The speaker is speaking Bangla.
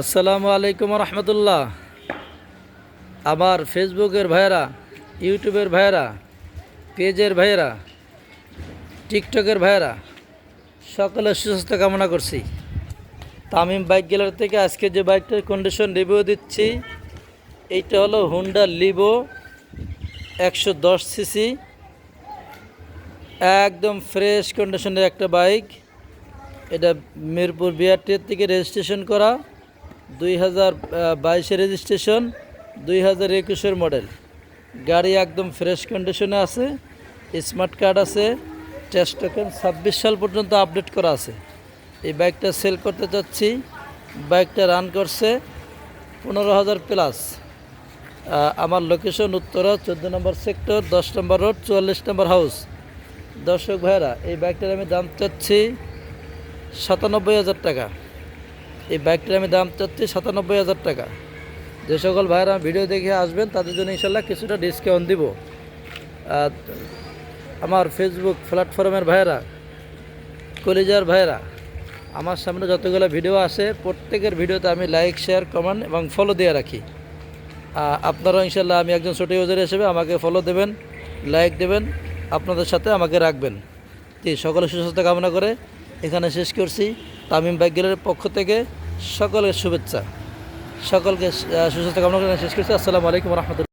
আসসালামু আলাইকুম রহমতুল্লাহ আমার ফেসবুকের ভাইয়েরা, ইউটিউবের ভাইয়েরা, পেজের ভাইয়েরা, টিকটকের ভাইয়েরা, সকলের সুস্বাস্থ্য কামনা করছি। তামিম বাইক গ্যালারি থেকে আজকে যে বাইকটার কন্ডিশন রিভিউ দিচ্ছি, এইটা হলো হুন্ডা লিভো একশো দশ সিসি একদম ফ্রেশ কন্ডিশনের একটা বাইক। এটা মিরপুর বিআরটির থেকে রেজিস্ট্রেশন করা। দুই হাজার বাইশে রেজিস্ট্রেশন দুই হাজার একুশের মডেল গাড়ি একদম ফ্রেশ কন্ডিশনে আছে স্মার্ট কার্ড আছে টেস্ট টোকেন ছাব্বিশ সাল পর্যন্ত আপডেট করা আছে। এই বাইকটা সেল করতে চাচ্ছি বাইকটা রান করছে পনেরো হাজার প্লাস আমার লোকেশন উত্তরা, চোদ্দ নম্বর সেক্টর দশ নম্বর রোড চুয়াল্লিশ নম্বর হাউস দর্শক ভাইরা এই বাইকটার আমি দাম চাচ্ছি সাতানব্বই হাজার টাকা। এই বাইকটার আমি দাম চাচ্ছি সাতানব্বই হাজার টাকা। যে সকল ভাইরা আমার ভিডিও দেখে আসবেন, তাদের জন্য ইনশাল্লাহ কিছুটা ডিসকাউন্ট দিব। আর আমার ফেসবুক প্ল্যাটফর্মের ভাইয়েরা, কলিজার ভাইয়েরা, আমার সামনে যতগুলো ভিডিও আসে, প্রত্যেকের ভিডিওতে আমি লাইক শেয়ার কমেন্ট এবং ফলো দিয়ে রাখি। আপনারাও ইনশাল্লাহ আমি একজন ছোটো ইউজার হিসেবে আমাকে ফলো দেবেন লাইক দেবেন, আপনাদের সাথে আমাকে রাখবেন। জি সকলের সুস্বাস্থ্য কামনা করে এখানে শেষ করছি। তামিম বাইক পক্ষ থেকে সকলের শুভেচ্ছা। সকলকে সুস্বাস্থ্য কামনা করে শেষ করছি। আসসালামু আলাইকুম রহমতুল্লাহ।